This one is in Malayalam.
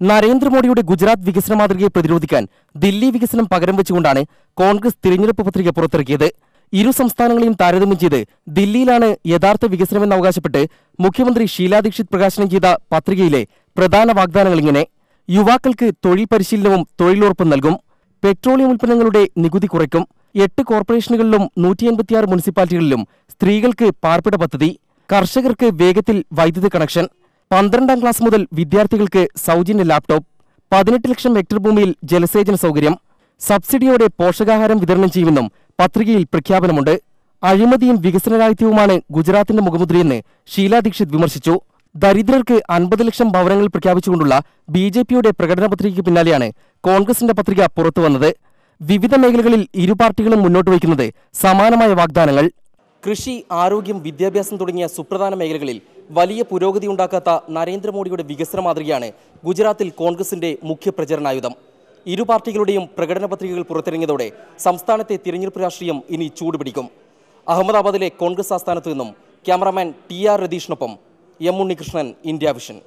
നരേന്ദ്രമോദിയുടെ ഗുജറാത്ത് വികസന മാതൃകയെ പ്രതിരോധിക്കാൻ ദില്ലി വികസനം പകരം വെച്ചുകൊണ്ടാണ് കോൺഗ്രസ് തിരഞ്ഞെടുപ്പ് പത്രിക പുറത്തിറക്കിയത്. ഇരു സംസ്ഥാനങ്ങളെയും താരതമ്യം ചെയ്ത് ദില്ലിയിലാണ് യഥാർത്ഥ വികസനമെന്ന് അവകാശപ്പെട്ട് മുഖ്യമന്ത്രി ഷീലാ ദീക്ഷിത് പ്രകാശനം ചെയ്ത പത്രികയിലെ പ്രധാന വാഗ്ദാനങ്ങൾ ഇങ്ങനെ. യുവാക്കൾക്ക് തൊഴിൽ പരിശീലനവും തൊഴിലുറപ്പും നൽകും. പെട്രോളിയം ഉൽപ്പന്നങ്ങളുടെ നികുതി കുറയ്ക്കും. എട്ട് കോർപ്പറേഷനുകളിലും നൂറ്റി എൺപത്തിയാറ് മുനിസിപ്പാലിറ്റികളിലും സ്ത്രീകൾക്ക് പാർപ്പിട പദ്ധതി. കർഷകർക്ക് വേഗത്തിൽ വൈദ്യുതി കണക്ഷൻ. പന്ത്രണ്ടാം ക്ലാസ് മുതൽ വിദ്യാർത്ഥികൾക്ക് സൗജന്യ ലാപ്ടോപ്പ് പതിനെട്ട് ലക്ഷം ഹെക്ടർ ഭൂമിയിൽ ജലസേചന സൗകര്യം സബ്സിഡിയോടെ പോഷകാഹാരം വിതരണം ചെയ്യുമെന്നും പത്രികയിൽ പ്രഖ്യാപനമുണ്ട്. അഴിമതിയും വികസനരാഹിത്യവുമാണ് ഗുജറാത്തിന്റെ മുഖമുദ്രയെന്ന് ഷീലാ ദീക്ഷിത് വിമർശിച്ചു. ദരിദ്രർക്ക് അൻപത് ലക്ഷം ഭവനങ്ങൾ പ്രഖ്യാപിച്ചുകൊണ്ടുള്ള ബി ജെ പിയുടെ പ്രകടന പത്രികയ്ക്ക് പിന്നാലെയാണ് കോൺഗ്രസിന്റെ പത്രിക പുറത്തുവന്നത്. വിവിധ മേഖലകളിൽ ഇരു പാർട്ടികളും മുന്നോട്ട് വയ്ക്കുന്നത് സമാനമായ വാഗ്ദാനങ്ങൾ. കൃഷി ആരോഗ്യം വിദ്യാഭ്യാസം തുടങ്ങിയ സുപ്രധാന മേഖലകളിൽ വലിയ പുരോഗതി ഉണ്ടാക്കാത്ത നരേന്ദ്രമോദിയുടെ വികസന മാതൃകയാണ് ഗുജറാത്തിൽ കോൺഗ്രസിന്റെ മുഖ്യ പ്രചരണായുധം. ഇരു പാർട്ടികളുടെയും പ്രകടന പത്രികകൾ പുറത്തിറങ്ങിയതോടെ സംസ്ഥാനത്തെ തിരഞ്ഞെടുപ്പ് രാഷ്ട്രീയം ഇനി ചൂടുപിടിക്കും. അഹമ്മദാബാദിലെ കോൺഗ്രസ് ആസ്ഥാനത്തു നിന്നും ക്യാമറാമാൻ ടി ആർ രതീഷിനൊപ്പം എം ഉണ്ണികൃഷ്ണൻ ഇന്ത്യ വിഷൻ.